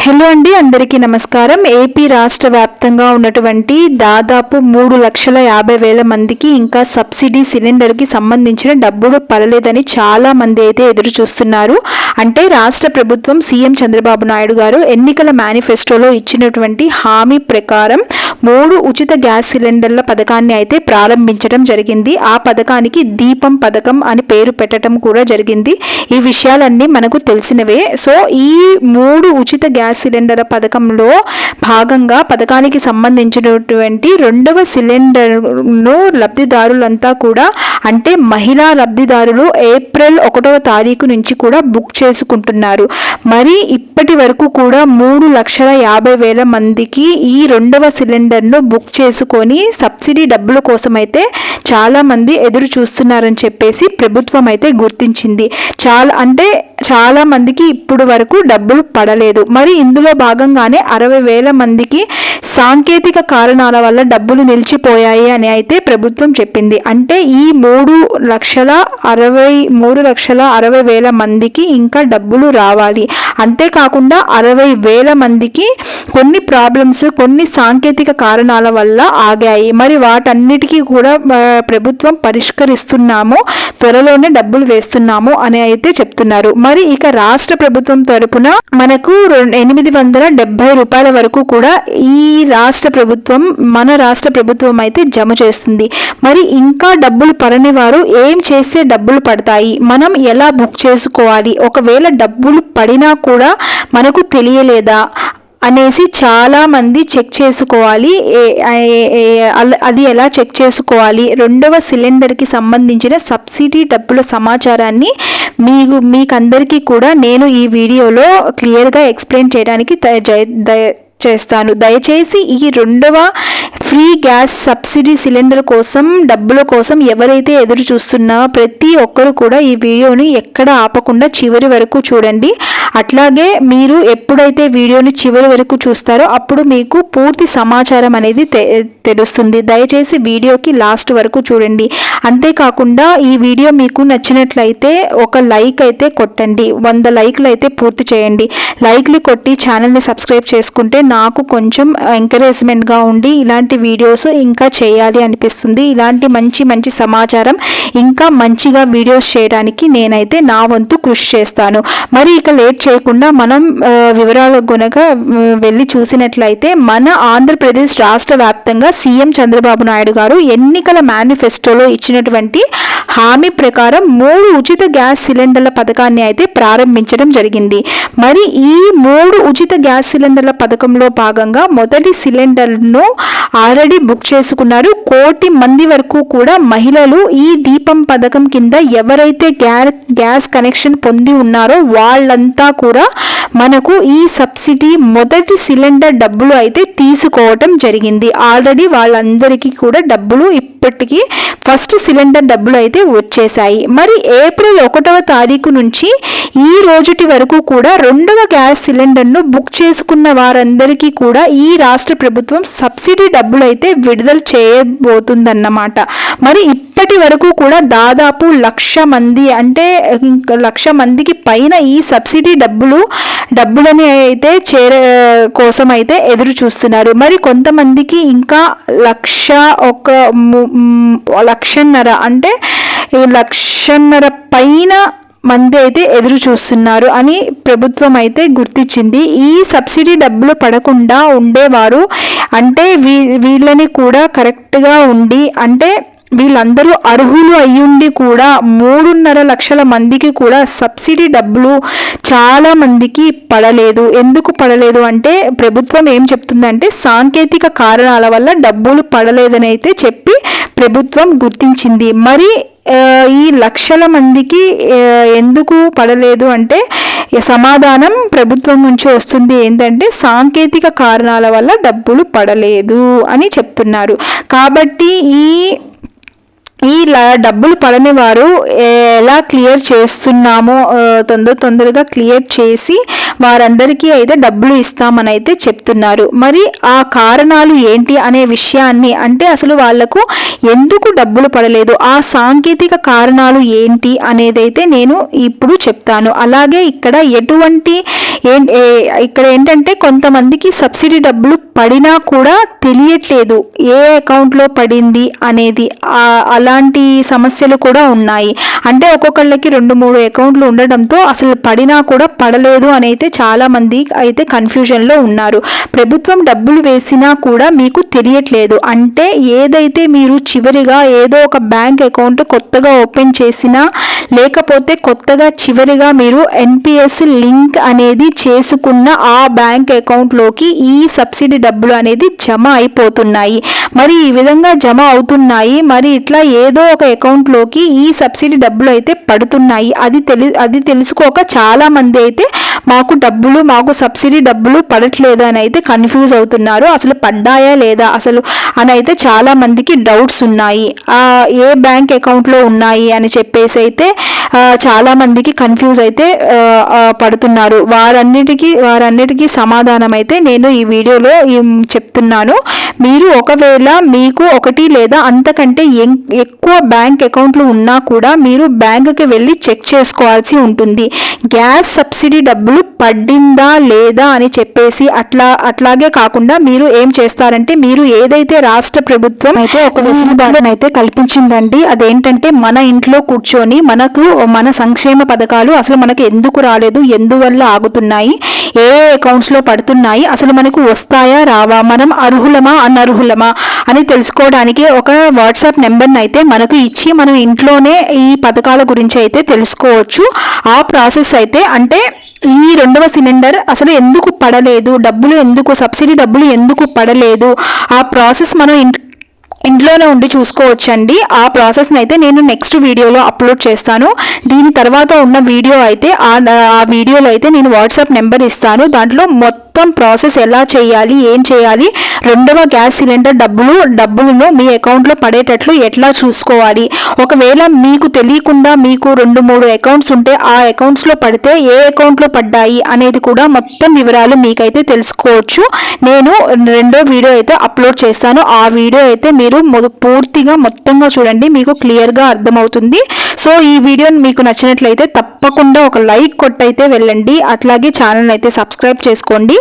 Hello అండి అందరికీ నమస్కారం. ఏపీ రాష్ట్ర వ్యాప్తంగా ఉన్నటువంటి దాదాపు మూడు లక్షల యాభై వేల మందికి ఇంకా సబ్సిడీ సిలిండర్కి సంబంధించిన డబ్బులు పడలేదని చాలా మంది అయితే ఎదురు చూస్తున్నారు. అంటే రాష్ట్ర ప్రభుత్వం సీఎం చంద్రబాబు నాయుడు గారు ఎన్నికల మేనిఫెస్టోలో ఇచ్చినటువంటి హామీ ప్రకారం మూడు ఉచిత గ్యాస్ సిలిండర్ల పథకాన్ని అయితే ప్రారంభించడం జరిగింది. ఆ పథకానికి దీపం పథకం అని పేరు పెట్టడం కూడా జరిగింది. ఈ విషయాలన్నీ మనకు తెలిసినవే. సో ఈ మూడు ఉచిత గ్యాస్ సిలిండర్ పథకంలో భాగంగా పథకానికి సంబంధించినటువంటి రెండవ సిలిండర్ను లబ్ధిదారులంతా కూడా అంటే మహిళా లబ్ధిదారులు ఏప్రిల్ ఒకటవ తారీఖు నుంచి కూడా బుక్ చేసుకుంటున్నారు. మరి ఇప్పటి వరకు కూడా మూడు లక్షల యాభై వేల మందికి ఈ రెండవ సిలిండర్ సిలిండర్ను బుక్ చేసుకొని సబ్సిడీ డబ్బుల కోసం అయితే చాలా మంది ఎదురు చూస్తున్నారని చెప్పేసి ప్రభుత్వం అయితే గుర్తించింది. చాలా అంటే చాలా మందికి ఇప్పుడు వరకు డబ్బులు పడలేదు. మరి ఇందులో భాగంగానే అరవై వేల మందికి సాంకేతిక కారణాల వల్ల డబ్బులు నిలిచిపోయాయి అని అయితే ప్రభుత్వం చెప్పింది. అంటే ఈ మూడు లక్షల అరవై మూడు లక్షల అరవై వేల మందికి ఇంకా డబ్బులు రావాలి. అంతేకాకుండా అరవై వేల మందికి కొన్ని ప్రాబ్లమ్స్ కొన్ని సాంకేతిక కారణాల వల్ల ఆగాయి. మరి వాటన్నిటికీ కూడా ప్రభుత్వం పరిష్కరిస్తున్నాము త్వరలోనే డబ్బులు వేస్తున్నాము అని అయితే చెప్తున్నారు. మరి ఇక రాష్ట్ర ప్రభుత్వం తరపున మనకు ఎనిమిది వందల డెబ్బై రూపాయల వరకు కూడా ఈ రాష్ట్ర ప్రభుత్వం మన రాష్ట్ర ప్రభుత్వం అయితే జమ చేస్తుంది. మరి ఇంకా డబ్బులు పడని వారు ఏం చేస్తే డబ్బులు పడతాయి? మనం ఎలా బుక్ చేసుకోవాలి? ఒకవేళ డబ్బులు పడినా కూడా మనకు తెలియలేదా? అనేసి చాలా మంది చెక్ చేసుకోవాలి. అది ఎలా చెక్ చేసుకోవాలి? రెండవ సిలిండర్కి సంబంధించిన సబ్సిడీ డబ్బుల సమాచారాన్ని మీకు మీకందరికీ కూడా నేను ఈ వీడియోలో క్లియర్గా ఎక్స్ప్లెయిన్ చేయడానికి దయ- చేస్తాను. దయచేసి ఈ రెండవ ఫ్రీ గ్యాస్ సబ్సిడీ సిలిండర్ కోసం డబ్బుల కోసం ఎవరైతే ఎదురు చూస్తున్నారో ప్రతి ఒక్కరు కూడా ఈ వీడియోని ఎక్కడ ఆపకుండా చివరి వరకు చూడండి. అట్లాగే మీరు ఎప్పుడైతే వీడియోని చివరి వరకు చూస్తారో అప్పుడు మీకు పూర్తి సమాచారం అనేది తె- తెలుస్తుంది. దయచేసి వీడియోకి లాస్ట్ వరకు చూడండి. అంతేకాకుండా ఈ వీడియో మీకు నచ్చినట్లయితే ఒక లైక్ అయితే కొట్టండి. వంద లైక్లు అయితే పూర్తి చేయండి. లైక్లు కొట్టి ఛానల్ని సబ్స్క్రైబ్ చేసుకుంటే నాకు కొంచెం ఎంకరేజ్మెంట్గా ఉండి ఇలాంటి వీడియోస్ ఇంకా చేయాలి అనిపిస్తుంది. ఇలాంటి మంచి మంచి సమాచారం ఇంకా మంచిగా వీడియోస్ చేయడానికి నేనైతే నా వంతు కృషి చేస్తాను. మరి ఇక లేట్ చేయకుండా మనం వివరాలు గనక వెళ్ళి చూసినట్లయితే మన ఆంధ్రప్రదేశ్ రాష్ట్ర వ్యాప్తంగా సీఎం చంద్రబాబు నాయుడు గారు ఎన్నికల మేనిఫెస్టోలో ఇచ్చినటువంటి హామీ ప్రకారం మూడు ఉచిత గ్యాస్ సిలిండర్ల పథకాన్ని అయితే ప్రారంభించడం జరిగింది. మరి ఈ మూడు ఉచిత గ్యాస్ సిలిండర్ల పథకంలో భాగంగా మొదటి సిలిండర్ను ఆల్రెడీ బుక్ చేసుకున్నారు. కోటి మంది వరకు కూడా మహిళలు ఈ దీపం పథకం కింద ఎవరైతే గ్యా గ్యాస్ కనెక్షన్ పొంది ఉన్నారో వాళ్ళంతా కూడా మనకు ఈ సబ్సిడీ మొదటి సిలిండర్ డబ్బులు అయితే తీసుకోవటం జరిగింది. ఆల్రెడీ వాళ్ళందరికీ కూడా డబ్బులు ఇప్పటికీ ఫస్ట్ సిలిండర్ డబ్బులు అయితే వచ్చేసాయి మరి ఏప్రిల్ ఒకటవ తారీఖు నుంచి ఈ రోజుటి వరకు కూడా రెండవ గ్యాస్ సిలిండర్ను బుక్ చేసుకున్న వారందరికీ కూడా ఈ రాష్ట్ర ప్రభుత్వం సబ్సిడీ డబ్బులు అయితే విడుదల చేయబోతుందన్నమాట. మరి ఇప్పటి వరకు కూడా దాదాపు లక్ష మంది అంటే ఇంకా లక్ష మందికి పైన ఈ సబ్సిడీ డబ్బులు డబ్బులని అయితే చేర కోసం అయితే ఎదురు చూస్తున్నారు. మరి కొంతమందికి ఇంకా లక్ష ఒక లక్షన్నర అంటే లక్షన్నర పైన మంది అయితే ఎదురు చూస్తున్నారు అని ప్రభుత్వం అయితే గుర్తించింది. ఈ సబ్సిడీ డబ్బులు పడకుండా ఉండేవారు అంటే వీ వీళ్ళని కూడా కరెక్ట్గా ఉండి అంటే వీళ్ళందరూ అర్హులు అయ్యుండి కూడా మూడున్నర లక్షల మందికి కూడా సబ్సిడీ డబ్బులు చాలా మందికి పడలేదు. ఎందుకు పడలేదు అంటే ప్రభుత్వం ఏం చెప్తుందంటే సాంకేతిక కారణాల వల్ల డబ్బులు పడలేదని అయితే చెప్పి ప్రభుత్వం గుర్తించింది. మరి ఈ లక్షల మందికి ఎందుకు పడలేదు అంటే సమాధానం ప్రభుత్వం నుంచి వస్తుంది ఏంటంటే సాంకేతిక కారణాల వల్ల డబ్బులు పడలేదు అని చెప్తున్నారు. కాబట్టి ఈ ఈ డబ్బులు పడని వారు ఎలా క్లియర్ చేస్తున్నామో తొందర తొందరగా క్లియర్ చేసి వారందరికీ అయితే డబ్బులు ఇస్తామని అయితే చెప్తున్నారు. మరి ఆ కారణాలు ఏంటి అనే విషయాన్ని అంటే అసలు వాళ్ళకు ఎందుకు డబ్బులు పడలేదు? ఆ సాంకేతిక కారణాలు ఏంటి అనేదైతే నేను ఇప్పుడు చెప్తాను. అలాగే ఇక్కడ ఎటువంటి ఏం- ఇక్కడ ఏంటంటే కొంతమందికి సబ్సిడీ డబ్బులు పడినా కూడా తెలియట్లేదు. ఏ అకౌంట్లో పడింది అనేది అలా అలాంటి సమస్యలు కూడా ఉన్నాయి. అంటే ఒక్కొక్కళ్ళకి రెండు మూడు అకౌంట్లు ఉండడంతో అసలు పడినా కూడా పడలేదు అని అయితే చాలామంది అయితే కన్ఫ్యూజన్లో ఉన్నారు. ప్రభుత్వం డబ్బులు వేసినా కూడా మీకు తెలియట్లేదు. అంటే ఏదైతే మీరు చివరిగా ఏదో ఒక బ్యాంక్ అకౌంట్ కొత్తగా ఓపెన్ చేసినా లేకపోతే కొత్తగా చివరిగా మీరు ఎన్పిఎస్ లింక్ అనేది చేసుకున్న ఆ బ్యాంక్ అకౌంట్లోకి ఈ సబ్సిడీ డబ్బులు అనేది జమ అయిపోతున్నాయి. మరి ఈ విధంగా జమ అవుతున్నాయి. మరి ఇట్లా ఏదో ఒక అకౌంట్లోకి ఈ సబ్సిడీ డబ్బులు అయితే పడుతున్నాయి. అది తెలి అది తెలుసుకోక చాలామంది అయితే మాకు డబ్బులు మాకు సబ్సిడీ డబ్బులు పడట్లేదు అని అయితే కన్ఫ్యూజ్ అవుతున్నారు. అసలు పడ్డాయా లేదా? అసలు అని అయితే చాలామందికి డౌట్స్ ఉన్నాయి. ఏ బ్యాంక్ అకౌంట్లో ఉన్నాయి అని చెప్పేసి అయితే చాలామందికి కన్ఫ్యూజ్ అయితే పడుతున్నారు. వారన్నిటికీ వారన్నిటికీ సమాధానం అయితే నేను ఈ వీడియోలో చెప్తున్నాను. మీరు ఒకవేళ మీకు ఒకటి లేదా అంతకంటే ఎం- ఎక్కువ బ్యాంక్ అకౌంట్లు ఉన్నా కూడా మీరు బ్యాంకుకి వెళ్ళి చెక్ చేసుకోవాల్సి ఉంటుంది. గ్యాస్ సబ్సిడీ డబ్బులు పడిందా లేదా అని చెప్పేసి అట్లా అట్లాగే కాకుండా మీరు ఏం చేస్తారంటే మీరు ఏదైతే రాష్ట్ర ప్రభుత్వం అయితే ఒక వెసులుబాటును అయితే కల్పించిందండి. అదేంటంటే మన ఇంట్లో కూర్చొని మనకు మన సంక్షేమ పథకాలు అసలు మనకు ఎందుకు రాలేదు ఎందువల్ల ఆగుతున్నాయి ఏ అకౌంట్స్లో పడుతున్నాయి అసలు మనకు వస్తాయా రావా మనం అర్హులమా అనర్హులమా అని తెలుసుకోవడానికి ఒక వాట్సాప్ నెంబర్ని అయితే మనకు ఇచ్చి మనం ఇంట్లోనే ఈ పథకాల గురించి అయితే తెలుసుకోవచ్చు. ఆ ప్రాసెస్ అయితే అంటే ఈ రెండవ సిలిండర్ అసలు ఎందుకు పడలేదు డబ్బులు ఎందుకు సబ్సిడీ డబ్బులు ఎందుకు పడలేదు ఆ ప్రాసెస్ మనం ఇంట్ ఇంట్లోనే ఉండి చూసుకోవచ్చండి. ఆ ప్రాసెస్ని అయితే నేను నెక్స్ట్ వీడియోలో అప్లోడ్ చేస్తాను. దీని తర్వాత ఉన్న వీడియో అయితే ఆ ఆ వీడియోలో అయితే నేను వాట్సాప్ నెంబర్ ఇస్తాను. దాంట్లో మొత్తం మొత్తం ప్రాసెస్ ఎలా చేయాలి ఏం చేయాలి రెండవ గ్యాస్ సిలిండర్ డబ్బులు డబ్బులను మీ అకౌంట్లో పడేటట్లు ఎట్లా చూసుకోవాలి? ఒకవేళ మీకు తెలియకుండా మీకు రెండు మూడు అకౌంట్స్ ఉంటే ఆ అకౌంట్స్లో పడితే ఏ అకౌంట్లో పడ్డాయి అనేది కూడా మొత్తం వివరాలు మీకైతే తెలుసుకోవచ్చు. నేను రెండో వీడియో అయితే అప్లోడ్ చేస్తాను. ఆ వీడియో అయితే మీరు పూర్తిగా మొత్తంగా చూడండి. మీకు క్లియర్గా అర్థమవుతుంది. సో ఈ వీడియోని మీకు నచ్చినట్లయితే తప్పకుండా ఒక లైక్ కొట్టయితే వెళ్ళండి. అట్లాగే ఛానల్ అయితే సబ్స్క్రైబ్ చేసుకోండి.